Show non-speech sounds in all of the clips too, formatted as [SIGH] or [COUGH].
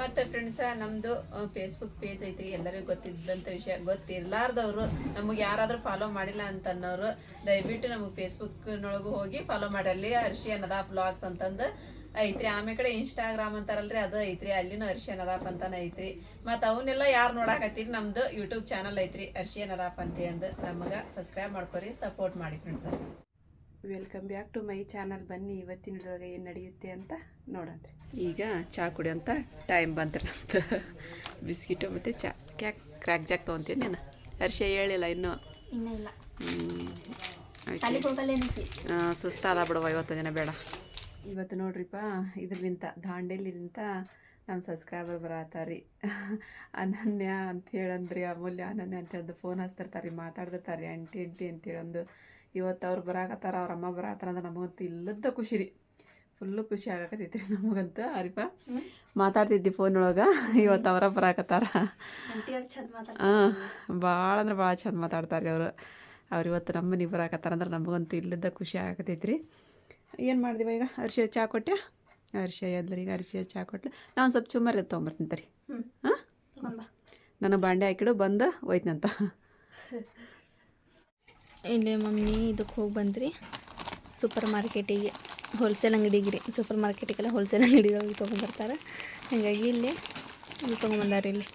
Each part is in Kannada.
ಮತ್ತೆ ಫ್ರೆಂಡ್ಸ ನಮ್ದು ಫೇಸ್ಬುಕ್ ಪೇಜ್ ಐತ್ರಿ, ಎಲ್ಲರಿಗೂ ಗೊತ್ತಿದ್ದಂಥ ವಿಷಯ. ಗೊತ್ತಿರ್ಲಾರ್ದವ್ರು, ನಮಗೆ ಯಾರಾದರೂ ಫಾಲೋ ಮಾಡಿಲ್ಲ ಅಂತ ಅನ್ನೋರು ದಯವಿಟ್ಟು ನಮಗೆ ಫೇಸ್ಬುಕ್ನೊಳಗೂ ಹೋಗಿ ಫಾಲೋ ಮಾಡಲ್ಲಿ. ಹರ್ಷಿ ಅನ್ನದ ಬ್ಲಾಗ್ಸ್ ಅಂತಂದು ಐತ್ರಿ. ಆಮೇಲೆ ಕಡೆ ಇನ್ಸ್ಟಾಗ್ರಾಮ್ ಅಂತಾರಲ್ರಿ, ಅದು ಐತ್ರಿ. ಅಲ್ಲಿನೂ ಹರ್ಷಿ ಅದಾಪ್ ಅಂತಾನೆ ಐತ್ರಿ. ಮತ್ತು ಅವನ್ನೆಲ್ಲ ಯಾರು ನೋಡಾಕತ್ತೀರಿ? ನಮ್ದು ಯೂಟ್ಯೂಬ್ ಚಾನಲ್ ಐತ್ರಿ. ಹರ್ಷಿ ಅದಾಪ್ ಅಂತ ಅಂದು ನಮಗೆ ಸಬ್ಸ್ಕ್ರೈಬ್ ಮಾಡ್ಕೊರಿ ಸಪೋರ್ಟ್ ಮಾಡಿ friends welcome back to my channel ಬನ್ನಿ ಇವತ್ತಿನ ಒಳಗೆ ಏನು ನಡೆಯುತ್ತೆ ಅಂತ ನೋಡೋಣ. ಈಗ ಚಹಾ ಕುಡಿಯೋಂಥ ಟೈಮ್ ಬಂತು ನಮ್ದು. ಬಿಸ್ಕಿಟು ಮತ್ತು ಚಾ. ಕ್ಯಾಕ್ ಕ್ರ್ಯಾಕ್ ಜಾಕ್ ತೊಗೊಂತೀನಿ ನೀನು? ಹರ್ಷ ಹೇಳಿಲ್ಲ ಇನ್ನೂ. ಆ, ಸುಸ್ತಾದ ಬಿಡುವ ಇವತ್ತು ದಿನ ಬೇಡ. ಇವತ್ತು ನೋಡ್ರಿಪ್ಪ ಇದ್ರಲಿಂತ ದಾಂಡೇಲಿಂತ ನಮ್ಮ ಸಬ್ಸ್ಕ್ರೈಬರ್ ಬರತ್ತಾರಿ ಅನನ್ಯ ಅಂತ ಹೇಳಂದ್ರಿ ಅಮೂಲ್ಯ ಅನನ್ಯ ಅಂತ ಫೋನ್ ಹಚ್ತಿರ್ತಾರೆ ರೀ ಮಾತಾಡ್ದಿರ್ತಾರೆ ಅಂಟಿ ಅಂಟಿ ಅಂತೇಳಂದು ಇವತ್ತು ಅವ್ರು ಬರಾಕತ್ತಾರ ಅವ್ರ ಅಮ್ಮ ಬರಾಕತ್ತಾರ ಅಂದ್ರೆ ನಮಗಂತೂ ಇಲ್ಲದ ಖುಷಿ ರೀ ಫುಲ್ಲು ಖುಷಿ ಆಗಕತ್ತೈತಿ ರೀ ನಮಗಂತೂ ಅರಿಪ ಮಾತಾಡ್ತಿದ್ದಿ ಫೋನ್ ಒಳಗೆ ಇವತ್ತು ಅವರ ಬರಾಕತ್ತಾರ. ಹಾಂ ಭಾಳ ಅಂದ್ರೆ ಭಾಳ ಚಂದ ಮಾತಾಡ್ತಾರೆ ಅವರು. ಅವ್ರು ಇವತ್ತು ನಮ್ಮ ಮನೆಗೆ ಬರಾಕತ್ತಾರ ಅಂದ್ರೆ ನಮಗಂತೂ ಇಲ್ಲದ ಖುಷಿ ಆಗತೈತಿ ರೀ ಏನು ಮಾಡ್ದಿವ ಈಗ? ಅರಿಶಿಯ ಚಹಾ ಕೊಟ್ಟೆ ಅರಿಶಿಯ ಈಗ ಅರಿಶಿಯ ಚಹಾ ಕೊಟ್ಲು. ನಾನು ಸ್ವಲ್ಪ ಚುಮ್ಮರಿ ತೊಗೊಂಬರ್ತೀನಿ ತರಿ ಹ್ಮ್. ಹಾಂ? ನಾನು ಬಾಂಡೆ ಹಾಕಿಡು ಬಂದು ಹೋಯ್ತಂತ. [LAUGHS] ಇಲ್ಲಿ ಮಮ್ಮಿ ಇದಕ್ಕೆ ಹೋಗಿ ಬಂದ್ರಿ. ಸೂಪರ್ ಮಾರ್ಕೆಟಿಗೆ ಹೋಲ್ಸೇಲ್ ಅಂಗಡಿಗೆ ರೀ. ಸೂಪರ್ ಮಾರ್ಕೆಟಿಗೆಲ್ಲ ಹೋಲ್ಸೇಲ್ ಅಂಗಡಿಗಳಿಗೆ ಹೋಗಿ ಹಾಗಾಗಿ ಇಲ್ಲಿ ಇದು ತೊಗೊಂಬಂದಾರ ಇಲ್ಲಿ.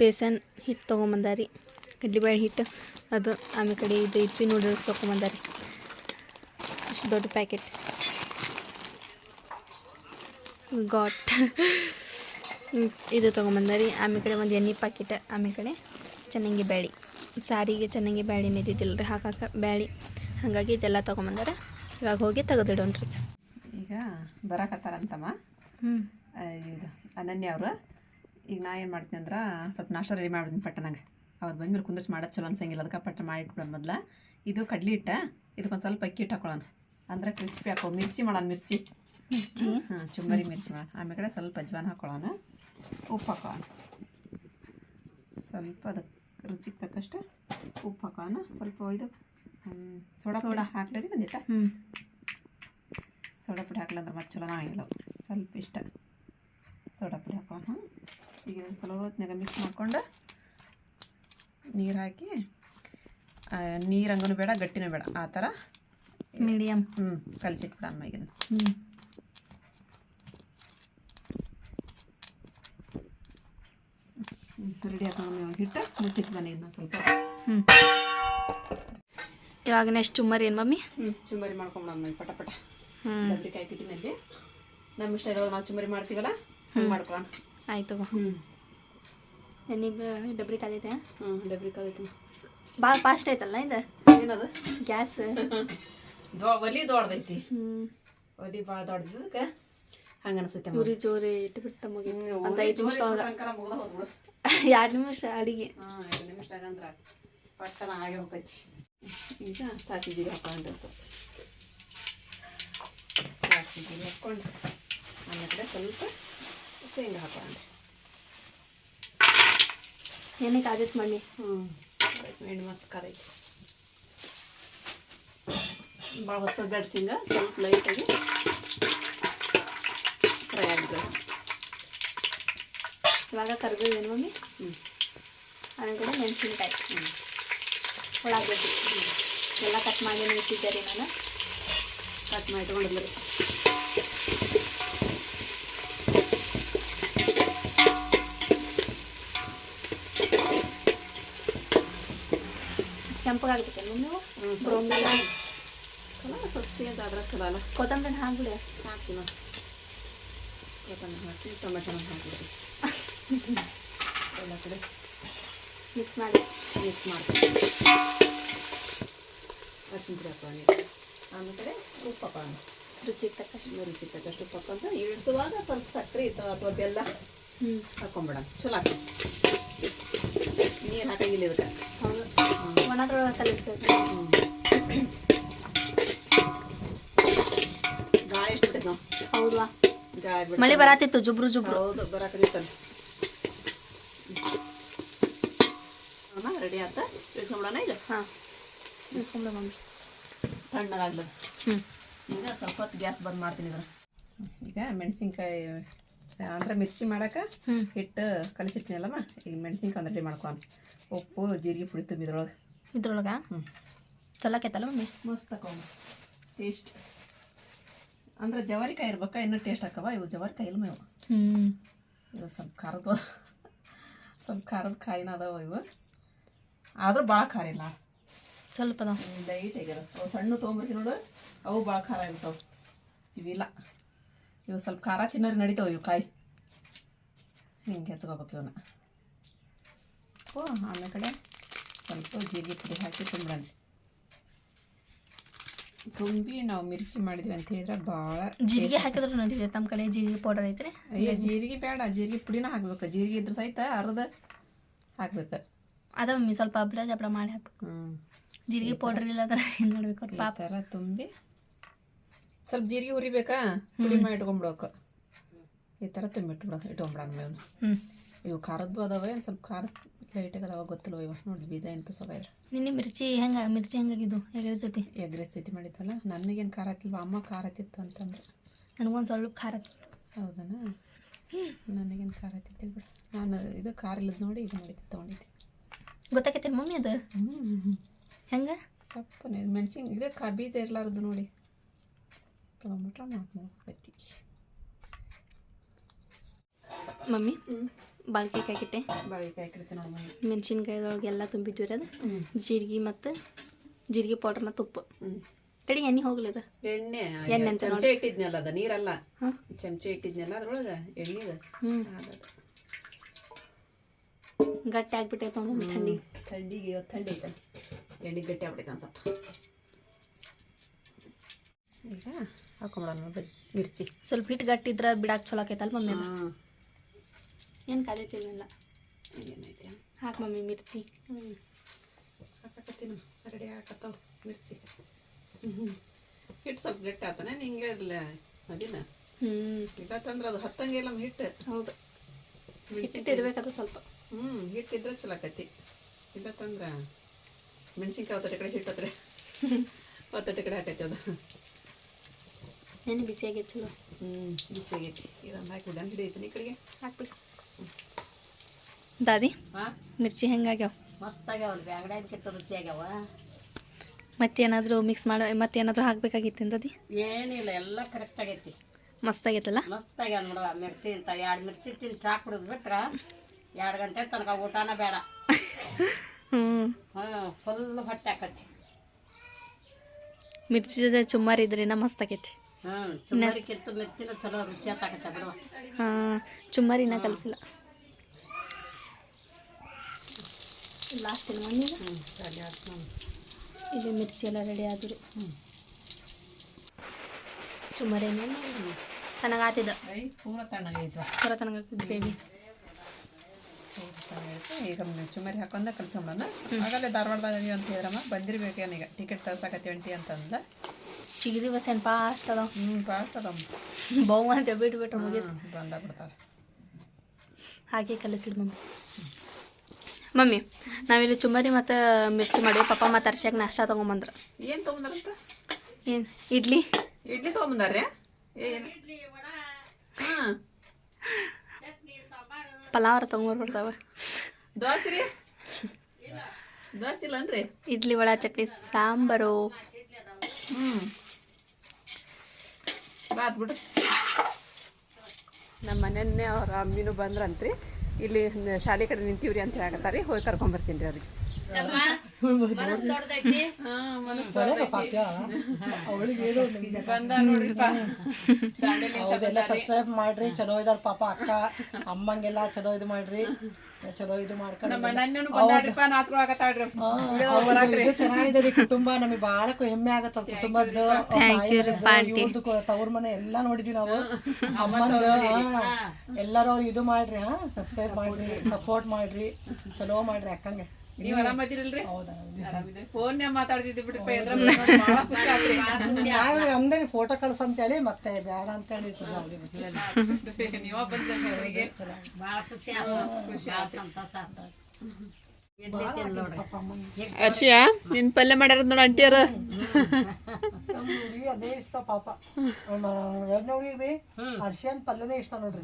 ಬೇಸನ್ ಹಿಟ್ಟು ತೊಗೊಂಬಂದಾರಿ. ಕಡ್ಲಿಬೇಳೆ ಹಿಟ್ಟು ಅದು ಆಮೇಲೆ ಕಡೆ ಇದು ಇಪ್ಪಿ ನೂಡಲ್ಸ್ ತೊಗೊಂಬಂದಾರಿ. ಅಷ್ಟು ದೊಡ್ಡ ಪ್ಯಾಕೆಟ್. ಗಾಟ್. ಇದು ತೊಗೊಂಬಂದಾರಿ. ಆಮೇಲೆ ಕಡೆ ಒಂದು ಎಣ್ಣೆ ಪ್ಯಾಕೆಟ್, ಆಮೇಲೆ ಕಡೆ ಚೆನ್ನಾಗಿ ಬ್ಯಾಳಿ. ಸಾರಿಗೆ ಚೆನ್ನಾಗಿ ಬ್ಯಾಳಿ ನಿದ್ದಿದ್ದಿಲ್ಲ ರೀ ಹಾಕಾಕ ಬ್ಯಾಳಿ. ಹಾಗಾಗಿ ಇದೆಲ್ಲ ತೊಗೊಂಬಂದಾರ. ಇವಾಗ ಹೋಗಿ ತೆಗೆದಿಡೋಣ್ರಿ ಈಗ ಬರಾಕತ್ತಾರಂತಮ್ಮ. ಹ್ಞೂ ಇದು ಅನನ್ಯ ಅವರು. ಈಗ ನಾ ಏನು ಮಾಡ್ತೀನಿ ಅಂದ್ರೆ ಸ್ವಲ್ಪ ನಾಷ್ಟ ರೆಡಿ ಮಾಡ್ಬಿಡ್ತೀನಿ ಪಟ್ಟ ನಂಗೆ ಅವ್ರು ಬಂದ್ಮೇಲೆ ಕುಂದರ್ಸಿ ಮಾಡೋದು ಚಲೋ ಅನ್ಸಂಗಿಲ್ಲ ಅದಕ್ಕೆ ಪಟ್ಟ ಮಾಡಿಟ್ಬಿಡೋಣ ಮೊದ್ಲ. ಇದು ಕಡ್ಲಿ ಹಿಟ್ಟ ಇದಕ್ಕೊಂದು ಸ್ವಲ್ಪ ಅಕ್ಕಿ ಹಿಟ್ಟು ಹಾಕೊಳ್ಳೋಣ. ಅಂದ್ರೆ ಕ್ರಿಸ್ಪಿ ಹಾಕೋ ಮಿರ್ಚಿ ಮಾಡೋಣ ಮಿರ್ಚಿ. ಮಿರ್ಚಿ? ಹಾಂ ಚುಮ್ಮರಿ ಮಿರ್ಚಿ ಮಾಡೋಣ. ಆಮೇಲೆ ಸ್ವಲ್ಪ ಅಜ್ವಾನ ಹಾಕೊಳ್ಳೋಣ. ಉಪ್ಪು ಹಾಕೊಳ್ಳೋಣ. ಸ್ವಲ್ಪ ಅದಕ್ಕೆ ರುಚಿಗೆ ತಕ್ಕಷ್ಟು ಉಪ್ಪು ಹಾಕೋಣ. ಸ್ವಲ್ಪ ಇದು ಸೋಡಾ ಸೋಡಾ. ಹಾಕ್ಲಿಕ್ಕೆ ಬಂದಿಟ್ಟ ಹ್ಞೂ ಸೋಡಾ ಪುಡಿ ಹಾಕ್ಲಂದ್ರೆ ಮತ್ತೆ ಚಲೋ ಆಗಿಲ್ಲ. ಸ್ವಲ್ಪ ಇಷ್ಟ. ಸೋಡಾ ಪುಡಿ ಹಾಕೋಣ. ಈಗ ಒಂದು ಸ್ವಲ್ಪ ಹೊತ್ನಾಗ ಮಿಕ್ಸ್ ಮಾಡ್ಕೊಂಡು ನೀರು ಹಾಕಿ ನೀರಂಗೂ ಬೇಡ ಗಟ್ಟಿನೂ ಬೇಡ. ಆ ಥರ ಮೀಡಿಯಮ್ ಹ್ಞೂ ಕಲ್ಸಿಟ್ಬಿಡ ಬಿಡಮ್ಮ ಈಗ ಹ್ಞೂ ರೆಡಿ ಹಾಕೊಂಡು ಹಿಟ್ಟು ಮುಚ್ಚಿಟ್ಬಾನೆ ಇದನ್ನ ಸ್ವಲ್ಪ. ಹ್ಞೂ ಇವಾಗ ನೆಕ್ಸ್ಟ್ ಚುಮ್ಮರಿ ಏನು ಮಮ್ಮಿ ಹ್ಞೂ ಚುಮ್ಮರಿ ಮಾಡ್ಕೊಂಬಿಡಮ್ಮ ಪಟ ಪಟ. ಡಬ್ರಿ ಕಾಯಿ ಕಿಟ್ಟಿನಲ್ಲಿ ನಮ್ಮ ಇಷ್ಟ ಇರೋ ನಾವು ಚುಮ್ಮರಿ ಮಾಡ್ತೀವಲ್ಲ ಹ್ಞೂ ಮಾಡ್ಕೊಳ್ಳೋಣ. ಆಯ್ತು ಹ್ಞೂ ಎಣ್ಣೆ ಡಬ್ರಿ ಕಾದೈತೆ ಹ್ಞೂ ಡಬ್ರಿ ಕಾದೈತಿ ಭಾಳ ಫಾಸ್ಟ್ ಐತಲ್ಲ ಇದು? ಏನದು? ಗ್ಯಾಸ್. [LAUGHS] ದೊ ಒಲಿ ದೊಡ್ಡದೈತಿ. ಹ್ಞೂ ಒಲಿ ಭಾಳ ದೊಡ್ಡದಕ್ಕೆ ಹಂಗೆ ಅನಿಸುತ್ತೆ ಉರಿ ಜೋರಿ ಇಟ್ಬಿಟ್ಟು ಮುಗಿ ಒಂದು ಐದು ನಿಮಿಷ ಒಳಗೆ [LAUGHS] ಎರಡು ನಿಮಿಷ ಅಡಿಗೆ. ಎರಡು ನಿಮಿಷ ಆಗಂದ್ರೆ ಪಟ್ಟನ ಆಗೇ ಹೋಗೈತಿ ಈಗ ಸಾಸಿವೆ ಹಾಕೊಂಡು ಹಾಕ್ಕೊಂಡು ಆಮೇಲೆ ಸ್ವಲ್ಪ ಶೇಂಗಾ ಹಾಕೊಂಡೆ ಎಣ್ಣೆ ಕಾದಿತ್ತು ಮಣ್ಣಿ ಹ್ಞೂ ಎಣ್ಣೆ ಮಸ್ತ್ ಖಾರ ಐತಿ. ಭಾಳ ಹೊತ್ತು ಬೇಡ ಶೇಂಗಾ ಸ್ವಲ್ಪ ಲೈಟಾಗಿ ಫ್ರೈ ಆಗ್ಬೇಕು. ಇವಾಗ ಕರ್ಬೇವು ಏನು ಮಮ್ಮಿ? ಹ್ಞೂ ಆಮೇಲೆ ಕಡೆ ಮೆಣಸಿನ್ಕಾಯಿ ಉಳ್ಳಾಗಡ್ಡಿ ಎಲ್ಲ ಕಟ್ ಮಾಡಿ ಇಟ್ಟಿದ್ದೆ ರೀ ನಾನು. ಕಟ್ ಮಾಡಿ ಇಟ್ಕೊಂಡಿದ್ರಿ ಕೆಂಪಗಾಗ್ಬಿಟ್ಟೆ ನೀವು ಬ್ರೌನ್ ಚಲೋ ಸ್ವಲ್ಪ ಚಲೋ ಅಲ್ಲ. ಕೊತ್ತಂಬರಿ ಹಾಕ್ಬಿಡಿ. ಹಾಕ್ತೀವಿ ಕೊತ್ತಂಬರಿ ಹಾಕಿ ಟೊಮೆಟೊ ಹಾಕ್ಬಿಡ್ತೀವಿ ಎಲ್ಲ ಕಡೆ ಮಿಕ್ಸ್ ಮಾಡಿ ಮಿಕ್ಸ್ ಮಾಡ್ತೀವಿ ಅರ್ಶಿನ ಹಾಕೋಣ ಆಮೇಲೆ ಉಪ್ಪು ಹಾಕೋಣ ರುಚಿಗೆ ತಕ್ಕಷ್ಟು ರುಚಿ ತಕ್ಕಷ್ಟು ಉಪ್ಪು ಹಾಕೊಂಡು ಇಳಿಸುವಾಗ ಸ್ವಲ್ಪ ಸಕ್ಕರೆ ಇತ್ತು ಅಥವಾ ಬೆಲ್ಲ ಹಾಕೊಂಬಿಡೋಣ. ಚಲೋ ಹಾಕಿ ನೀರು ಹಾಕಂಗಿಲ್ಲ ಇದಕ್ಕೆ ಹೌದು. ಒಣದ್ರೊಳಗೆ ಕಲಿಸ್ಬೇಕು. ಗಾಳಿ ಎಷ್ಟು ಬಿಟ್ಟಿದ್ದು ನಾವು ಹೌದಾ ಗಾಳಿ ಮಳೆ ಬರತ್ತಿತ್ತು ಜುಬ್ರು ಜುಬ್ರು. ಹೌದು ಬರಾಕದಿತ್ತಲ್ಲ ರೆಡಿ ಆತ. ಇಳಿಸ್ಕೊಂಬಿಡೋಣ ಈಗ? ಹಾಂ. ನಿಲ್ಸ್ಕೊಂಬಿಡ ಮಮ್ಮಿ ತಣ್ಣಗಾಗ್ಲದ ಹ್ಞೂ ಈಗ ಸ್ವಲ್ಪ ಹೊತ್ತು ಗ್ಯಾಸ್ ಬಂದ್ ಮಾಡ್ತೀನಿ ಇದ್ರ ಈಗ ಮೆಣಸಿನ್ಕಾಯಿ ಅಂದ್ರೆ ಮಿರ್ಚಿ ಮಾಡಕ್ಕೆ ಹ್ಞೂ ಹಿಟ್ಟು ಕಲಿಸಿಟ್ಟಿನಲ್ಲಮ್ಮ ಈಗ ಮೆಣಸಿನ್ಕಾಯಿ ರೆಡಿ ಮಾಡ್ಕೊಂಡು ಉಪ್ಪು ಜೀರಿಗೆ ಪುಡಿ ತುಂಬ ಇದ್ರೊಳಗೆ. ಹ್ಞೂ ಚಲೋಕೈತಲ್ಲ ಮಮ್ಮಿ? ಮಸ್ತ್ ತಕೊಂಬ ಟೇಸ್ಟ್ ಅಂದ್ರೆ ಜವಾರಿಕಾಯಿ ಇರ್ಬೇಕಾ? ಇನ್ನೂ ಟೇಸ್ಟ್ ಹಾಕವ ಇವು ಜವಾರಿಕಾಯಿ ಇಲ್ಲ ಹ್ಞೂ ಇವು ಸ್ವಲ್ಪ ಖಾರದ [LAUGHS] ಸ್ವಲ್ಪ ಖಾರದ ಕಾಯಿನ ಅದಾವ ಇವು. ಆದ್ರೂ ಭಾಳ ಖಾರ ಇಲ್ಲ. ಸ್ವಲ್ಪ ಲೈಟ್ ಆಗ್ಯದ ಅವು ಸಣ್ಣ ತೊಗೊಂಬರ್ತೀನಿ ನೋಡು. ಅವು ಭಾಳ ಖಾರ ಇರ್ತಾವ ಇವಿಲ್ಲ. ಇವು ಸ್ವಲ್ಪ ಖಾರ ತಿನ್ನೋರು ನಡೀತಾವ ಇವು ಕಾಯಿ. ಹಿಂಗೆ ಹೆಚ್ಕೋಬೇಕು ಇವನ್ನ ಓ ಆಮೇಲೆ ಕಡೆ ಸ್ವಲ್ಪ ಜೀರಿಗೆ ಪುಡಿ ಹಾಕಿ ತುಂಬಿಡೋಣ ತುಂಬಿ ನಾವು ಮಿರ್ಚಿ ಮಾಡಿದ್ವಿ ಅಂತ ಹೇಳಿದ್ರೆ ಭಾಳ ಜೀರಿಗೆ ಹಾಕಿದ್ರು ನಡೀತದೆ ತಮ್ಮ ಕಡೆ ಜೀರಿಗೆ ಪೌಡರ್ ಐತ್ರಿ ಅಯ್ಯ ಜೀರಿಗೆ ಬೇಡ. ಜೀರಿಗೆ ಪುಡಿನ ಹಾಕ್ಬೇಕು. ಜೀರಿಗೆ ಇದ್ರೆ ಸಹಿತ ಅರ್ಧ ಹಾಕ್ಬೇಕು. ಅದ ಮಮ್ಮಿ ಸ್ವಲ್ಪ ಹಬ್ಳ ಜಬ್ಳ ಮಾಡಿ ಹಾಕ್ಬೇಕು. ಜೀರಿಗೆ ಪೌಡರ್ ಇಲ್ಲ ಅಂದ್ರೆ ಏನು ಮಾಡ್ಬೇಕು ಪಾಪ ಥರ ತುಂಬಿ ಸ್ವಲ್ಪ ಜೀರಿಗೆ ಹುರಿಬೇಕಾ? ಪುಡಿ ಮಾಡಿ ಇಟ್ಕೊಂಬಿಡೋಕೆ. ಈ ಥರ ತುಂಬಿಟ್ಬಿಡ ಇಟ್ಕೊಂಬಿಡೋಣ ಮೇವ್ನ ಹ್ಞೂ ಇವು ಖಾರದ್ದು ಅದಾವ ಏನು ಸ್ವಲ್ಪ ಖಾರ ಲೈಟಾಗಿ ಅದಾವ ಗೊತ್ತಿಲ್ಲ ಇವ. ನೋಡಿ ಬೀಜ ಎಂತ ಸ್ವಲ್ಪ ನಿನ್ನೆ ಮಿರ್ಚಿ ಹೆಂಗೆ ಮಿರ್ಚಿ ಹೆಂಗಾಗಿದ್ದು ಎಗ್ರೆ ಜೊತೆ? ಎಗ್ರೆ ಜೊತೆ ಮಾಡಿದ್ವಲ್ಲ ನನಗೇನು ಖಾರ ಹತ್ತಿಲ್ವ ಅಮ್ಮ ಖಾರ ಹತ್ತಿತ್ತು ಅಂತಂದ್ರೆ. ನನಗೊಂದು ಸ್ವಲ್ಪ ಖಾರ ಹೌದನಾ? ನನಗೇನು ಖಾರ ಹತ್ತಿತ್ತಿಲ್ಲ ಬಿಡು ನಾನು ಇದು ಖಾರ ಇಲ್ಲದ ನೋಡಿ ಇದು ಮಾಡಿದ್ದೆ ತೊಗೊಂಡಿದ್ದೆ. ಗೊತ್ತಾಕೈತೆ ಮಮ್ಮಿ ಅದು? ಹೆಂಗೆ? ಸಪ್ಪನೆ ಮೆಣಸಿನ ಇದು ಕಾ ಬೀಜ ಇರಲಾರ್ದು ನೋಡಿ. ತೊಗೊಂಬಿಟ್ರೆ ಮಾಡ್ಕೊಳ್ಬೇಕೈತಿ ಮಮ್ಮಿ ಬಾಳಿಕಾಯಿ ಹಾಕಿರ್ತೀನಿ ನಾವು ಮೆಣಸಿನ್ಕಾಯಿದೊಳಗೆ ಎಲ್ಲ ತುಂಬಿದ್ವಿ ರೀ ಅದು ಜೀರಿಗೆ ಮತ್ತು ಜೀರಿಗೆ ಪೌಡರ್ನ ಮತ್ತು ಉಪ್ಪು. ತಡಿ ಎಣ್ಣೆ ಹೋಗ್ಲಿ ಅದು. ಎಣ್ಣೆ ಎಣ್ಣೆ ಚಮಚ ಇಟ್ಟಿದ್ನಲ್ಲ ಅದ ನೀರಲ್ಲ. ಚಮಚ ಚಮಚೆ ಇಟ್ಟಿದ್ನಲ್ಲ ಅದ್ರೊಳಗೆ ಎಣ್ಣೆ ಹ್ಞೂ ಗಟ್ಟಿ ಆಗ್ಬಿಟ್ಟೈತೆ ನೋಡಿ ಥಂಡಿ. ಥಂಡಿಗೆ ಇವತ್ತು ಥಂಡಿ ಐತೆ. ಎಣ್ಣೆ ಗಟ್ಟಿ ಆಗ್ಬಿಟ್ಟೈತೆ ಒಂದು ಸ್ವಲ್ಪ ಈಗ ಹಾಕೊಂಬಿಡೋಣ ಮಿರ್ಚಿ ಸ್ವಲ್ಪ ಹಿಟ್ಟು ಗಟ್ಟಿ ಇದ್ರೆ ಬಿಡಾಕ್ ಚಲೋ ಆಕೈತಲ್ಲ ಮಮ್ಮಿ ಏನು ಕಾದೈತಿಲ್ಲ ಏನೈತೆ ಹಾಕಿ ಮಮ್ಮಿ ಮಿರ್ಚಿ. ಹ್ಞೂ ಹಾಕತ್ತೀನಿ ರೆಡಿ ಹಾಕತ್ತವ ಮಿರ್ಚಿ. ಹ್ಞೂ ಹಿಟ್ಟು ಸ್ವಲ್ಪ ಗಟ್ಟಿ ಆತಾನೆ? ನಿಂಗೆ ಇರಲ್ಲ ಅದಿನ? ಹ್ಞೂ ಇಲ್ಲತ್ತಂದ್ರೆ ಅದು ಹತ್ತಂಗಿಲ್ಲ ಹಿಟ್ಟು. ಹೌದು. ಹಿಟ್ಟು ಇರ್ಬೇಕದು ಸ್ವಲ್ಪ. ಹ್ಞೂ ಹಿಟ್ಟಿದ್ರೆ ಚಲೋ ಆಕತಿ. ಇಲ್ಲತ್ತಂದ್ರೆ ಮೆಣಸಿನ್ಕಾಯಿ ಒತ್ತಟೆ ಕಡೆ ಹಿಟ್ಟತ್ರೆ [LAUGHS] ಒತ್ತಟೆ ಕಡೆ ಹಾಕೈತಿ ಅದು. ನೆನೆ ಬಿಸಿ ಆಗೈತೆ ಚಲೋ. ಹ್ಞೂ ಬಿಸಿ ಆಗೈತಿ ಇದೊಂದು ಹಾಕಿ ಬಿಡಂತ ಹಿಡಿಯೈತಿ ಈ ಕಡೆಗೆ? ಹಾಕ್ಬಿಡಿ ದಾದಿ ಮಿರ್ಚಿ ಹೆಂಗಾಗ್ಯಾವ ಮಸ್ತಾಗ್ಯಾವ ಬ್ಯಾಗಡ್ಯಾಗಿಂತ ರುಚಿ ಆಗ್ಯಾವ. ಮತ್ತೇನಾದರೂ ಮಿಕ್ಸ್ ಮಾಡೋ ಮತ್ತೇನಾದರೂ ಹಾಕ್ಬೇಕಾಗಿತ್ತು ದಾದಿ? ಏನಿಲ್ಲ ಎಲ್ಲ ಕರೆಕ್ಟ್ ಆಗೈತಿ. ಮಸ್ತ್ ಆಗೈತಲ್ಲ? ಮಸ್ತ್ ಆಗ್ಯಾವ ನೋಡುವ ಮಿರ್ಚಿ ಅಂತ ಎರಡು ಮಿರ್ಚಿ ತಿಂದು ಚಾಕ್ ಬಿಡೋದು ಬಿಟ್ರೆ ಎರಡು ಗಂಟೆ ತನಕ ಊಟನ ಬೇಡ. ಹ್ಞೂ ಫುಲ್ ಹೊಟ್ಟೆ ಆಕತಿ. ಮಿರ್ಚಿ ಜೊತೆ ಚುಮ್ಮಾರಿ ಇದ್ರಿನ ಮಸ್ತ್ ಆಕೈತಿ. ಹ್ಞೂ ಚುಮ್ಮರಿಕ್ಕಿಂತ ಮಿರ್ಚಿನ ಚಲೋ ರುಚಿ ಆತಾಕತ್ತೆ ಬಿಡುವ ಹಾಂ ಚುಮ್ಮಾರಿನ ಕಲಸಿಲ್ಲ. ಲಾಸ್ಟ್ ಇದು ಮಿರ್ಚಿ ಎಲ್ಲ ರೆಡಿ ಆದ್ರಿ. ಹ್ಞೂ ಚುಮ್ಮರಿ ತನಗೆ ಆತಿದ ಐ ಪೂರ ತಣ್ಣಗೈತ್ವ ಪೂರ ತನಗೆ ಬೇಬಿ ಈಗ ಚುಮ್ಮರಿ ಹಾಕೊಂಡ ಕಲ್ಸೋಣ ಆಗಲೇ ಧಾರವಾಡದಾಗ ಅದೀವಿ ಅಂತ ಹೇಳಿದ್ರಮ್ಮ ಬಂದಿರ್ಬೇಕೇನೀಗ ಟಿಕೆಟ್ ತರ್ಸಕತ್ತಿ ಅಂಟಿ ಅಂತಂದ. ಚಿಗರಿ ಬಸ್ ಏನು ಫಾಸ್ಟ್ ಅದಾವ? ಹ್ಞೂ ಫಾಸ್ಟ್ ಅದಾವ. ಬೌ ಅಂತ ಬಿಟ್ಟು ಬಿಟ್ಟು ಹ್ಞೂ ಬಂದ ಬಿಡ್ತಾರೆ. ಹಾಗೆ ಕಲಿಸಿಡ್ ಮಮ್ಮಿ. ಮಮ್ಮಿ ನಾವಿಲ್ಲಿ ಚುಮರಿ ಮತ್ತು ಮಿರ್ಚಿ ಮಾಡಿ ಪಪ್ಪ ಮತ್ತು ಅರ್ಶಿಯಾಗ ನಾಷ್ಟ ತೊಗೊಂಬಂದ್ರು. ಏನು ತೊಗೊಂಬಂದ್ರಂತ? ಏನು ಇಡ್ಲಿ? ಇಡ್ಲಿ ತೊಗೊಂಬಂದಾರ್ರಿ ಏನು? ಹಾಂ ಪಲಾವರ ತೊಗೊಂಬರ್ಬಿಡ್ತಾವ ದೋಸೆ ರೀ? ದೋಸೆ ಇಲ್ಲನ್ರಿ? ಇಡ್ಲಿ ವಡ ಚಟ್ನಿ ಸಾಂಬಾರು. ಹ್ಞೂ ಬಾತ್ ಬಿಡು. ನಮ್ಮ ಮನೆಯನ್ನೇ ಅವ್ರ ಅಮ್ಮಿನೂ ಬಂದ್ರಂತ್ರಿ. ಇಲ್ಲಿ ಶಾಲೆ ಕಡೆ ನಿಂತೀವ್ರಿ ಅಂತ ಹೇಳಕತ್ತಾರೆ. ಹೋಗಿ ಕರ್ಕೊಂಬರ್ತೀನಿ ರೀ ಅವ್ರಿಗೆ. ಸಬ್ಸ್ಕ್ರೈಬ್ ಮಾಡ್ರಿ. ಚಲೋ ಇದಾರ ಪಾಪ ಅಕ್ಕ. ಅಮ್ಮಂಗೆಲ್ಲ ಚಲೋ ಇದು ಮಾಡ್ರಿ. ಚಲೋ ಇದು ಮಾಡ್ಕೊಂಡು ಚೆನ್ನಾಗಿದೆ ರೀ ಕುಟುಂಬ. ನಮಗೆ ಬಹಳ ಹೆಮ್ಮೆ ಆಗತ್ತ ಕುಟುಂಬದ. ಕುಟುಂಬದ್ದು ತವ್ರ ಮನೆ ಎಲ್ಲಾ ನೋಡಿದ್ವಿ ನಾವು. ಅಮ್ಮಂದ ಎಲ್ಲರೂ ಎಲ್ಲಾರು ಅವ್ರು ಇದು ಮಾಡ್ರಿ ಹಾ. ಸಬ್ಸ್ಕ್ರೈಬ್ ಮಾಡ್ರಿ ಸಪೋರ್ಟ್ ಮಾಡ್ರಿ. ಚಲೋ ಮಾಡ್ರಿ ಅಕ್ಕಂಗೆ. ನೀವು ಆರಾಮದಿರಲ್ರಿ? ಹೌದಾ? ಆರಾಮಿದ್ರಿ. ಫೋನ್ ಮಾತಾಡ್ತಿದ್ದಿ ಬಿಡ್ರಿಪ್ಪ ಎದ್ರ ಭಾಳ ಖುಷಿ ಆತ್ರಿ. ನಾವು ಫೋಟೋ ಕಳ್ಸಂತೇಳಿ ಮತ್ತೆ ಬೇಡ ಅಂತೇಳಿ ಸುಮ್ಮನೆ [LAUGHS] ನೀವ ಬಂದ್ರಿ ಅವರಿಗೆ. ಬಹಳ ಖುಷಿ ಖುಷಿ ಪಾಪ ಅಮ್ಮಂಗೆ ಹರ್ಷಿಯ ನಿನ್ ಪಲ್ಯ ಮಾಡ್ಯಾರ ನೋಡ ಅಂಟಿಯರ ಅದೇ ಇಷ್ಟ ಪಾಪ. ಎಣ್ಣೆ ಪಲ್ಯನೇ ಇಷ್ಟ ನೋಡ್ರಿ.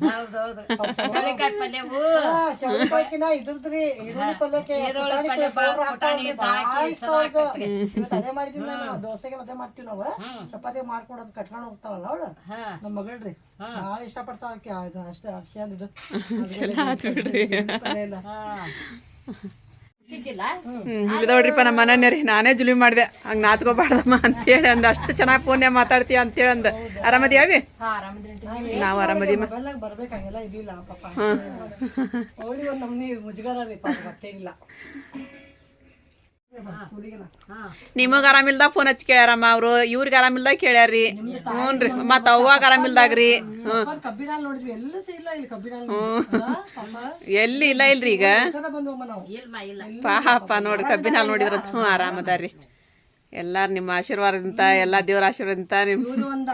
ಚೌಳಿಕಾಯ್ಕಿನ ಇದ್ರದ್ರಿ ಈರುಳ್ಳಿ ಪಲ್ಯಕ್ಕೆ ಅದೇ ಮಾಡಿದ್ವಿ ನಾನು ದೋಸೆಗೆ ಅದೇ ಮಾಡ್ತೀವಿ ನಾವು. ಚಪಾತಿ ಮಾಡ್ಕೊಡೋದು ಕಟ್ಕೊಂಡು ಹೋಗ್ತಾವಲ್ಲ ಅವಳು ನಮ್ಮ ಮಗಳ್ರಿ. ಭಾಳ ಇಷ್ಟ ಇದು ಅಷ್ಟೇ ಅರ್ಶಿಯನ್ ಇದು. ಹ್ಮ್. ನೋಡ್ರಿಪ್ಪ ನಮ್ಮ ಮನೆಯವ್ರಿ ನಾನೇ ಜುಲಿ ಮಾಡಿದೆ. ಹಂಗ ನಾಚ್ಕೋಬಾರ್ದಮ್ಮ ಅಂತೇಳಿ ಅಂದ ಅಷ್ಟು ಚೆನ್ನಾಗಿ ಫೋನ್ ಮಾತಾಡ್ತೀಯ ಅಂತೇಳಿ ಅಂದ. ಆರಾಮದಿಯಾವಿ ನಾವು ಆರಾಮದಿ ಬರ್ಬೇಕಾಗಿಲ್ಲ ಇದಿಲ್ಲ ಪಾಪ. ಮುಜುಗರ ರೀ ಸ್ಕೂಲಿಗೆಲ್ಲ ನಿಮಗ್ ಆರಾಮಿಲ್ದ ಫೋನ್ ಹಚ್ಚಿ ಕೇಳ್ಯಾರಮ್ಮ ಅವ್ರು? ಇವ್ರಿಗೆ ಆರಾಮಿಲ್ದಾಗ ಕೇಳ್ಯಾರ್ರಿ. ಹ್ಞೂನ್ರಿ. ಮತ್ತ ಅವ್ವಾಗ ಆರಾಮಿಲ್ದಾಗ್ರಿ. ಎಲ್ಲ ಇಲ್ಲ ಇಲ್ಲಿ ಕಬ್ಬಿನ ಹಾಲು ಹಾ, ಪಾಪ. ಎಲ್ಲಿ ಇಲ್ಲ ಇಲ್ರಿ ಈಗ? ಕದ ಬಂದ್ವಮ್ಮ ನಾವು. ಪಾಪ ನೋಡ್ರಿ ಕಬ್ಬಿನ ಹಾಲು ನೋಡಿದ್ರ ಹ್ಞೂ ಆರಾಮದಾರಿ ಎಲ್ಲಾರು ನಿಮ್ಮ ಆಶೀರ್ವಾದದಿಂದ ಎಲ್ಲಾ ದೇವ್ರ ಆಶೀರ್ವಾದದಿಂದ ನಿಮ್ ಹ್ಞೂ ಒಂದು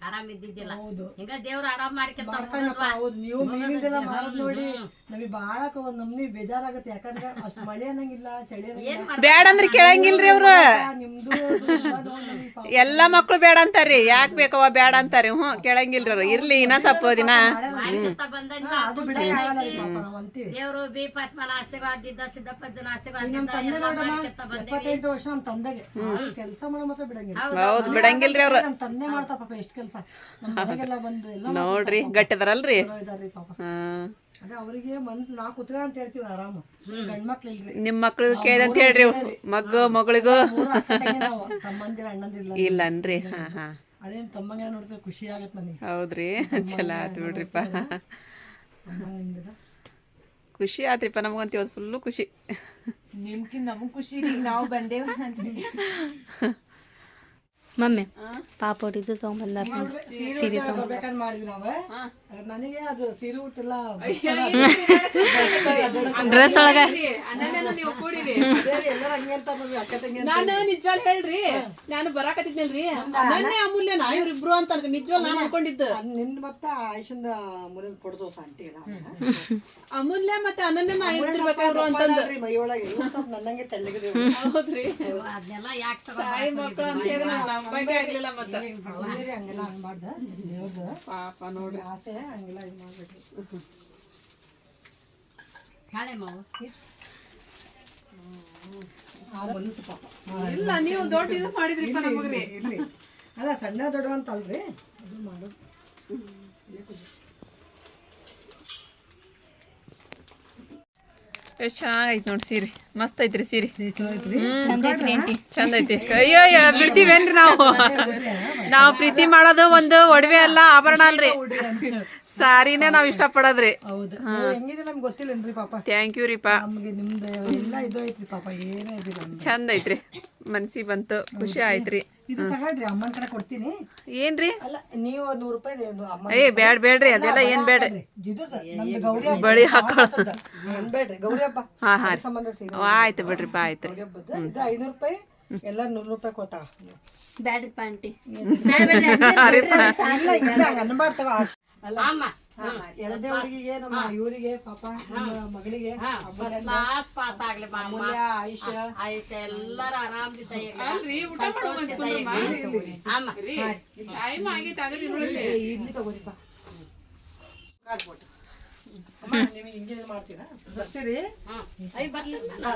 ಆರಾಮಿದ್ದೀರ ನಮ್ಮ ಪಾಪ ಹ್ಞೂ ಆರಾಮಿದ್ದಿಲ್ಲಲ್ರಿ ಹೌದು ಮಾಡ್ಕೊಂಡಪ್ಪ ಹೌದು. ನೀವು ಮೀನಿಂದೆಲ್ಲ ಮಾರೋದ್ ನೋಡಿ. ನಮಗೆ ಬಾಳ ಒಂದ್ ನಮ್ನಿ ಬೇಜಾರಾಗತ್ತೆ. ಯಾಕಂದ್ರೆ ಅಷ್ಟ್ ಮಳೆ ಅನ್ನಂಗಿಲ್ಲ ಚಳಿ ಅನ್ನಂಗಿಲ್ಲ. ಬ್ಯಾಡ ಅಂದ್ರ ಕೇಳಂಗಿಲ್ರಿ ಅವ್ರು. ನಿಮ್ದು ಎಲ್ಲ ಮಕ್ಳು ಬೇಡ ಅಂತಾರ್ರಿ. ಯಾಕ್ ಬೇಕವ ಬೇಡ ಅಂತಾರಿ ಹ್ಞೂ ಕೇಳಂಗಿಲ್ರಿ ಅವ್ರು. ಇರ್ಲಿ ಇನ್ನ ಸ್ವಲ್ಪ ದಿನ. ಅದು ದೇವರು ಬಿ ಆಶೀರ್ವಾದ ಇದ್ದ ಸಿದ್ದಪ್ಪಜ್ಜನ ಆಶೀರ್ವಾದ ನಮ್ ತಂದೆ ಎಪ್ಪತ್ತೆಂಟು ವರ್ಷ ನಮ್ ತಂದೆಗೆ. ಕೆಲಸ ಮಾಡೋ ಮಾತ್ರ ಬಿಡಂಗಿಲ್ಲ. ಹೌದ್. ಬಿಡಂಗಿಲ್ರಿ ಅವ್ರು. ನಮ್ ತಂದೆ ಮಾಡ್ತಾ ಪಾಪ ಎಷ್ಟ್ ಕೆಲಸ ನೋಡ್ರಿ ಗಟ್ಟಿದಾರಲ್ರಿ? ಅವರಿಗೆ ಅಂತ ಹೇಳ್ತೀವಿ ಆರಾಮ. ನಿಮ್ ಮಕ್ಳು ಕೇಳ್ದಂತ ಹೇಳ್ರಿ ಮಗ್ಗು ಮಗಳಿಗೂ. ಇಲ್ಲ ಅನ್ರಿ ತಮ್ಮಂದಿರ ಅಣ್ಣಂದಿರ್ಲ ಇಲ್ಲನ್ರಿ ಹಾ ಹಾ. ಅದೇನ್ ತಮ್ಮಂಗ ನೋಡಿದ್ರೆ ಖುಷಿ ಆಗತ್ ನನಗೆ ಹೌದ್ರಿ ಚಲೋ ಆತ್ ಬಿಡ್ರಿಪ್ಪ. ಖುಷಿ ಆತ್ರಿಪ್ಪ ನಮಗಂತ ಇವತ್ತು ಫುಲ್ಲು ಖುಷಿ. ನಿಮ್ಕಿಂತ ನಮಗ್ ಖುಷಿ ನಾವು ಬಂದೇವ ಅಂತ. ಮಮ್ಮಿ ಪಾಪ ಹೊಡಿದು ತೊಗೊಂಬಂದಾರ ಸೀರೆ ಬರ್ಬೇಕಂತ ಮಾಡಿದ್ವಿ ನಾವ ನನಗೆ ಅದು ಸೀರೆ ಉಟ್ಟೆಲ್ಲ ಡ್ರೆಸ್ ಒಳಗ. ಎಲ್ಲರೂ ಹಂಗೆ ಅಂತ ನೋಡ್ರಿ ಅಕ್ಕ ತಂಗಿ ಅಂತ. ನಾನು ನಿಜವಾಗ್ ಹೇಳ್ರಿ ನಾನು ಬರಾಕತ್ತಿದ್ನಲ್ರಿ. ನನ್ನೇ ಅಮೂಲ್ಯನ ಇವ್ರಿಬ್ರು ಅಂತ ನಿಜವಾಗ್ ನಾನು ಅನ್ಕೊಂಡಿದ್ದು. ನಿನ್ನ ನಿಂದ್ ಮತ್ತ ಆಯುಷಂದ ಮುರಿದ್ ಕೊಡ್ದು ಆಂಟಿ ಅಮೂಲ್ಯ ಮತ್ತೆ ಅನನ್ಯ ನಾ ಇರ್ಬೇಕಾದ್ರು ಅಂತಂದ್ರೆ ಮೈ ಒಳಗೆ ಸ್ವಲ್ಪ ನನ್ನಂಗೆ ಹೌದ್ರಿ. ಅದನ್ನೆಲ್ಲ ಯಾಕೆ ತಾಯಿ ಮಕ್ಕಳು ಅಂತ ಹೇಳಿ ಆಗ್ಲಿಲ್ಲ ಮತ್ತ. ಹಂಗೆಲ್ಲ ಪಾಪ ನೋಡ್ರಿ ಆಸೆ ಹಂಗೆಲ್ಲ ಇದು ಮಾವು. ಇಲ್ಲ ನೀವು ದೊಡ್ಡ ಇದು ಮಾಡಿದ್ರಿಪ್ಪ ನಮಗ್ರಿ ಇರ್ಲಿ ಅಲ್ಲ ಸಣ್ಣ ದೊಡ್ಡ ಅಂತ ಅಲ್ರಿ ಅದು ಮಾಡೋದು ಎಷ್ಟ್ ಚೆನ್ನಾಗೈತಿ ನೋಡಿ ಸೀರೆ. ಮಸ್ತ್ ಐತ್ರಿ ಸೀರೆ. ಚಂದ ಐತಿ ಅಯ್ಯೋ ಅಯ್ಯೋ ಬಿಡ್ತೀವೇನ್ರಿ ನಾವು? [LAUGHS] ನಾವು ಪ್ರೀತಿ ಮಾಡೋದು ಒಂದು ಒಡವೆ ಅಲ್ಲ ಆಭರಣ ಅಲ್ರಿ. ಸಾರಿನೇ ನಾವ್ ಇಷ್ಟ ಪಡೋದ್ರಿ ಹೌದು. ನೀವು ಹೆಂಗಿದೆ ನಮ್ಗೆ ಗೊತ್ತಿಲ್ಲನ್ರಿ ಪಾಪ? ಥ್ಯಾಂಕ್ ಯು ರೀಪಾ ನಮಗೆ ನಿಮ್ದು ಎಲ್ಲ ಇದು ಐತ್ರಿ ಪಾಪ ಏನೇ ಇದಿಲ್ಲ ಚಂದ ಐತ್ರಿ. ಮನ್ಸಿಗೆ ಬಂತು ಖುಷಿ ಆಯ್ತ್ರಿ. ಇದು ತಗೊಳ್ರಿ ಅಮ್ಮನ ಕಡೆ ಕೊಡ್ತೀನಿ. ಏನ್ರಿ? ಅಲ್ಲ ನೀವು ನೂರು ರೂಪಾಯಿ ಅಮ್ಮ ಏ ಬ್ಯಾಡ್ ಬೇಡ್ರಿ ಅದೆಲ್ಲ ಏನ್ ಗೌರಿ ಹಬ್ಬ ಬಳಿ ಹಾಕೋದ ಗೌರಿ ಹಬ್ಬ. ಹಾ ಹಾ ಆಯ್ತು ಬಿಡ್ರಿಪ್ಪ ಆಯ್ತು. ಗೌರಿ ಹಬ್ಬದ ಇದು ಐನೂರು ರೂಪಾಯಿ ಎಲ್ಲ ನೂರು ರೂಪಾಯಿ ಕೊಟ್ಟಾಗ ಬ್ಯಾಡ್ರಿಪ್ಪ ಆಂಟಿ. ಇಲ್ಲ ಇಲ್ಲ ಹಂಗ ಅನ್ಬಾರ್ದು ತಗೋ ಅಲ್ಲ ಅಮ್ಮ ಎರಡನೇ ಹುಡುಗಿಗೆ ನಮ್ಮ ಇವರಿಗೆ ಪಾಪ ನಮ್ಮ ಮಗಳಿಗೆ? ಅಮೂಲ್ಯ ಕ್ಲಾಸ್ ಪಾಸ್ ಆಗ್ಲಿ ಬಾ ಅಮ್ಮ. ಅಮೂಲ್ಯ ಆಯುಷ ಆಯುಷ ಎಲ್ಲಾರು ಆರಾಮದಿದ್ದ ಅಮ್ಮ. ಇಡ್ಲಿ ತಗೋರಿಪ್ಪ ಕಾರ್ಡ್ ಕೊಟ್ಟು ಅಮ್ಮ ನೀವು ಹಿಂಗೆ ಇದು ಮಾಡ್ತೀರಾ? ಬರ್ತೀರಿ? ಐ ಬರ್ಲಿ ಹಾ.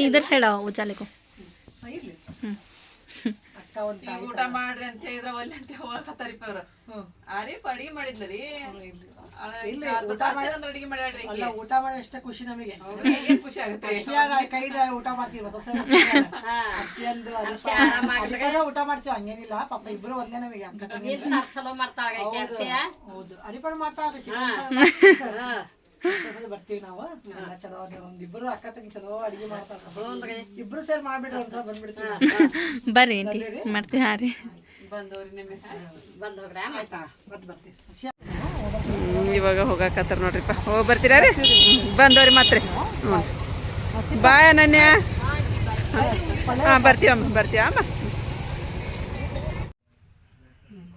ಇದ್ರ ಸೈಡ್ ಉಚಾಲಿಕು ಹಾ, ಊಟ ಮಾಡ್ರಿ ಅಂತ ಹೇಳಿದ್ರ ಒಲ್ಲೆ ಅಂತ ಹೋಗತ್ತಾರಿಪ್ಪ ಅವ್ರ. ಆರೀಪ ಅಡಿಗೆ ಮಾಡಿದ್ರಿ ಇಲ್ಲಿ ಅರ್ಧ ಊಟ ತಾಸ್ ಮಾಡಿ- ತಗೊಂಡ್ ಅಡಿಗೆ ಮಾಡ್ರಿ ಅಲ್ಲ ಊಟ ಮಾಡಿ ಅಷ್ಟೇ ಖುಷಿ ನಮಗೆ. ಖುಷಿ ಆಗುತ್ತೆ? ಕೈದ ಊಟ ಮಾಡ್ತೀವಿ ಅಕ್ಷಯಂದು ಊಟ ಮಾಡ್ತೀವಿ ಹಂಗೇನಿಲ್ಲ ಪಾಪ ಇಬ್ರು ಒಂದೇ ನಮಗೆ ಚಲೋ ಹೌದು ಅರಿಪರ್ ಮಾಡ್ತಾ ಇದ್ರೆ ಚಿಕನ್ ಸಾರು ಬರ್ತೀವಿ ನಾವು. ಚಲೋ ಒಂದಿಬ್ರು ಅಕ್ಕ ತಂಗಿ ಚಲೋ ಅಡಿಗೆ ಮಾಡ್ತಾರ. ಇಬ್ರು ಸೇರಿ ಮಾಡ್ಬಿಡ್ರಿ ಒಂದ್ಸಲ ಬಂದ್ಬಿಡ್ತೀವಿ. [LAUGHS] ಬರ್ರಿ ಮಾಡ್ತೀವಿ ಹಾಂ. ರೀ ಇವಾಗ ಹೋಗಾಕತ್ತಾರ ನೋಡ್ರಿಪ್ಪ. ಹೋಗಿ ಬರ್ತೀರಾ ರೀ? ಬಂದವ್ರಿ ಮತ್ತೆ ಹ್ಞೂ ಬಾಯ್ ಅನನ್ಯ. ಹಾಂ ಬರ್ತೀವಮ್ಮ ಬರ್ತೀವ ಅಮ್ಮ.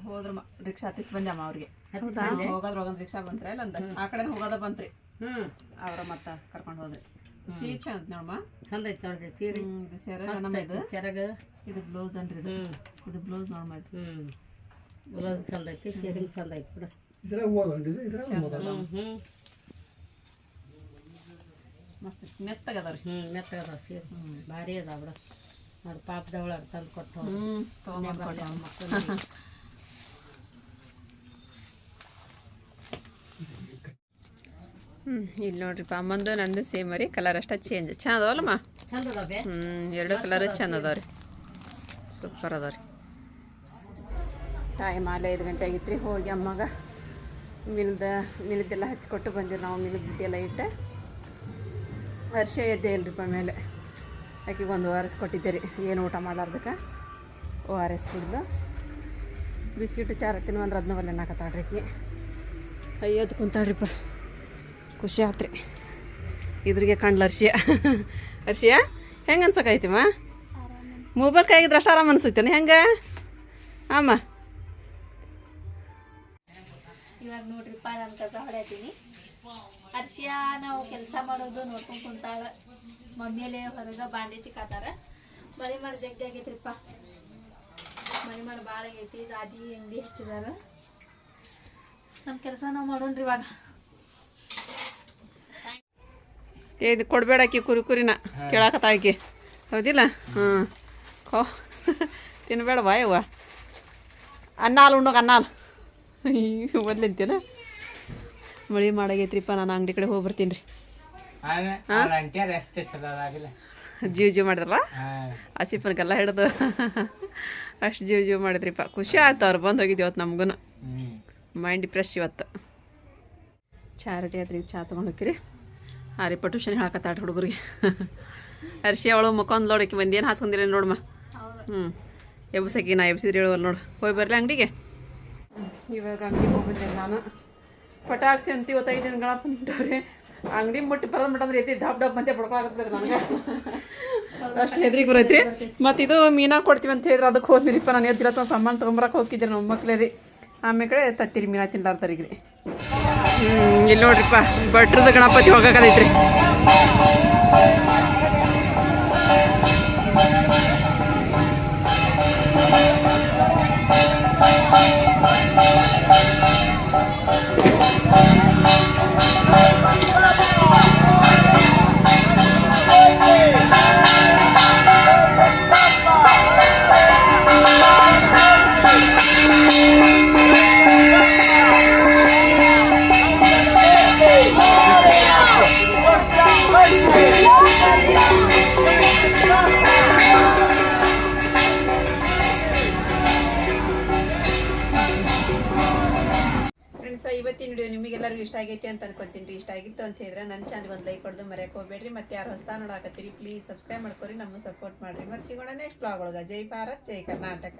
ಹೋದ್ರಮ್ಮ ರಿಕ್ಷಾ ಹತ್ತಿಸ್ ಬಂದ್ಯಮ್ಮ ಅವ್ರಿಗೆ. ಹೋಗೋದ್ರ ಒಂದ್ ರಿಕ್ಷಾ ಬಂತ್ರಿ ಅಲ್ಲೊಂದ್ ಆ ಕಡೆ ಹೋಗೋದ ಬಂತ್ರಿ. ಹ್ಮ್. ಅವ್ರ ಮತ್ತ ಕರ್ಕೊಂಡ್ ಹೋದ್ರಿ ಸಿ ಚಂದ ನೋಡಮ್ಮ ಚಂದ ಐತಿ ನೋಡ್ರಿ ಸೀರೆ. ಇದು ಸೆರಗ ನಮ್ಮ ಇದು. ಸೆರಗ. ಇದು ಬ್ಲೌಸ್ ಅನ್ರಿ ಇದು. ಇದು ಬ್ಲೌಸ್ ನೋಡಮ್ಮ ಇದು. ಹ್ಮ್. ಬ್ಲೌಸ್ ಚಂದ ಐತಿ ಸೀರೆ ಚಂದ ಐತಿ ಬಿಡು. ಹ್ಮ್ ಹ್ಮ್. ಮಸ್ತ್ ರೀ ಹ್ಮ್ ಮೆತ್ತಗ ಅದಾವ ಸೀರೆ. ಭಾರಿ ಅದಾವ ಬಿಡ. ಅದು ಪಾಪದವಳ ತಂದು ಕೊಟ್ಟು ಹ್ಮ್ ತಗೊಂಡ್ ಮಕ್ಕಳು [LAUGHS] ಹ್ಮ್ ಇಲ್ಲಿ ನೋಡ್ರಿಪ್ಪ ಅಮ್ಮಂದು ನಂದು ಸೇಮ್ ರೀ ಕಲರ್ ಅಷ್ಟ ಚೇಂಜ್ ಚಂದ ಅದಾವಲ್ಲಮ್ಮ ಹ್ಞೂ ಅದಾವೆ ಹ್ಮ್ ಎರಡು ಕಲರ್ ಚಂದ ರೀ ಸೂಪರ್ ಅದಾವ್ರಿ. ಟೈಮ್ ಆಲೆ ಐದು ಗಂಟೆ ಆಗಿತ್ತು ರೀ ಹೋಗಿ ಅಮ್ಮಗ. ಮಿಲ್ದ ಮಿಲ್ದೆಲ್ಲ ಹಚ್ಕೊಟ್ಟು ಬಂದಿವಿ ನಾವು ಮಿಲ್ದ ಬುಟ್ಟಿ ಎಲ್ಲ ಇಟ್ಟು. ವರ್ಷ ಎದ್ದೆ ಇಲ್ರಿಪ್ಪ ಮೇಲೆ. ಆಕೆಗೆ ಒಂದು ಓ ಆರ್ ಎಸ್ ಕೊಟ್ಟಿದ್ದೆ ರೀ ಏನು ಊಟ ಮಾಡಾರ್ದಕ್ಕೆ ಓ ಆರ್ ಎಸ್ ಕುಡ್ದು. ಬಿಸ್ಕಿಟ್ ಚಾರ ತಿನ್ನು ಅಂದ್ರೆ ಅದನ್ನ ಒಲ್ಲೆ ನಾಕತ್ತಾಳ್ರಿ ಆಕಿ. ಅಯ್ಯದ್ ಕುಂತಾಳ್ರಿಪ್ಪ ಖುಷಿ ಆತ್ರಿ. ಇದ್ರಿಗೆ ಕಂಡ್ಲ ಅರ್ಶಿಯ. ಅರ್ಶಿಯ, ಹೆಂಗೆ ಅನ್ಸಕೈತಿಮ್ಮ ಮೊಬೈಲ್ ಕೈಗಿದ್ರೆ ಅಷ್ಟು ಆರಾಮ ಅನ್ಸೈತೇನೆ, ಹೆಂಗೆ? ಅಮ್ಮ ಇವಾಗ ನೋಡ್ರಿಪ್ಪ ನಾನು ಕಸ ಹೊಡ್ಯಾತೀನಿ ಅರ್ಶಿಯ ನಾವು ಕೆಲಸ ಮಾಡೋದು ನೋಡ್ಕೊಂಡು ಕುಂತಾಳ. ಮಮ್ಮಿಯಲ್ಲೇ ಹೊರಗೆ ಬಾಂಡಿ ತಿಕ್ಕಾತಾರ. ಮಳೆ ಮಾಡಿ ಜಗ್ಗಿ ಆಗೈತ್ರಿಪ್ಪ. ಮಳೆ ಮಾಡಿ ಭಾಳ ಆಗೈತಿ ದಾದಿ ಅಂಗಡಿ ಹಚ್ಚಿದಾರ. ನಮ್ಮ ಕೆಲಸ ನಾವು ಮಾಡೋಣ್ರಿ ಇವಾಗ ಏ ಇದು ಕೊಡಬೇಡ ಆಕಿ ಕುರಿ ಕುರಿನ. ಕೇಳಾಕತ್ತ ಆಕಿ. ಹೌದಿಲ್ಲ? ಹ್ಞೂ ಕೋ. ತಿನ್ಬೇಡ ಯವ್ವ. ಅನ್ನಾಲ್ ಉಣ್ಣೋಗ ಅನ್ನಾಲ್. ಒದ್ಲಿಂತೀನ ಮಳೆ ಮಾಡಾಗೈತ್ರಿಪ್ಪ ನಾನು ಅಂಗಡಿ ಕಡೆ ಹೋಗಿ ಬರ್ತೀನಿ ರೀ ಜೀವ ಜೀವ ಮಾಡಿದ್ರಲ್ಲ? ಆಸಿಫನ್ಗೆಲ್ಲ ಹಿಡ್ದು. ಅಷ್ಟು ಜೀವ ಜೀವ ಮಾಡಿದ್ರಿಪ್ಪ. ಖುಷಿ ಆಯ್ತು ಅವ್ರು ಬಂದು ಹೋಗಿದ್ದು ಇವತ್ತು ನಮ್ಗೂ ಮೈಂಡ್ ಫ್ರೆಶ್ ಇವತ್ತು. ಚಾರಿಟಿ ಆದ್ರಿ ಚಾ ತೊಗೊಂಡು ಹೋಗಿರಿ ಹಾಂ ರೀ ಟ್ಯೂಷನ್ ಹೇಳಕತ್ತಾಡ್ರಿ ಹುಡುಗರಿಗೆ. ಅರ್ಶಿ ಅವಳು ಮುಖೊಂದು ನೋಡಕ್ಕೆ ಬಂದು ಏನು ಹಾಸ್ಕೊಂಡಿರೇನು ನೋಡಮ್ಮ ಹ್ಞೂ ಎಬ್ಬಸಕ್ಕಿ ನಾ ಎಬ್ಸಿದ್ರೆ ಹೇಳುವಲ್ಲ ನೋಡು. ಹೋಗಿ ಬರಲಿ ಅಂಗಡಿಗೆ. ಇವಾಗ ಅಂಗಡಿಗೆ ಹೋಗಿದ್ದೆ ನಾನು. ಪಟಾಕ್ಸಿ ಅಂತ ಇವತ್ತೈದು ದಿನ ಗಣಪ ನಿಂಟವ್ರಿ ಅಂಗಡಿ ಮುಟ್ಟಿ ಬರೋದು ಬಿಟ್ಟಂದ್ರೆ ಎತ್ತಿ ಡಬ್ ಡಬ್ ಅಂತ ಬಡ್ಕೊಳಕತ್ತೈತೆ ನನಗೆ. ಅಷ್ಟು ಹೆದ್ರಿ ಬರೈತ್ರಿ. ಮತ್ತು ಇದು ಮೀನಾ ಕೊಡ್ತೀವಿ ಅಂತ ಹೇಳಿದ್ರೆ ಅದಕ್ಕೆ ಹೋದ್ನಿರಿಪ್ಪ. ನಾನು ಎದ್ದಿರತ್ತ ಸಾಮಾನು ತೊಗೊಂಬರಕ್ಕೆ ಹೋಗಿದ್ದೆ ನಮ್ಮ ಮಕ್ಳೇ ರೀ ಆಮೇಲೆ ತತ್ತಿರಿ ಮೀನಾ ತಿನ್ಲಾರ್ತಾರೀಗ್ರಿ ಹ್ಞೂ ಇಲ್ಲಿ ನೋಡ್ರಿಪ್ಪ ಭಟ್ರದ ಗಣಪತಿ ಹೋಗಕತ್ತೈತ್ರಿ. ಚಾನಲ್ ಒಂದು ಲೈಕ್ ಹೊಡೆದು ಮರೆಯಕ್ಕೆ ಹೋಗ್ಬೇಡ್ರಿ. ಮತ್ತೆ ಯಾರು ಹೊಸ ನೋಡಾಕತ್ತೀರಿ ಪ್ಲೀಸ್ ಸಬ್ಸ್ಕ್ರೈಬ್ ಮಾಡ್ಕೊರಿ. ನಮ್ಮ ಸಪೋರ್ಟ್ ಮಾಡ್ರಿ. ಮತ್ತೆ ಸಿಗೋಣ ನೆಕ್ಸ್ಟ್ ಬ್ಲಾಗ್ ಒಳಗೆ. ಜೈ ಭಾರತ್, ಜೈ ಕರ್ನಾಟಕ.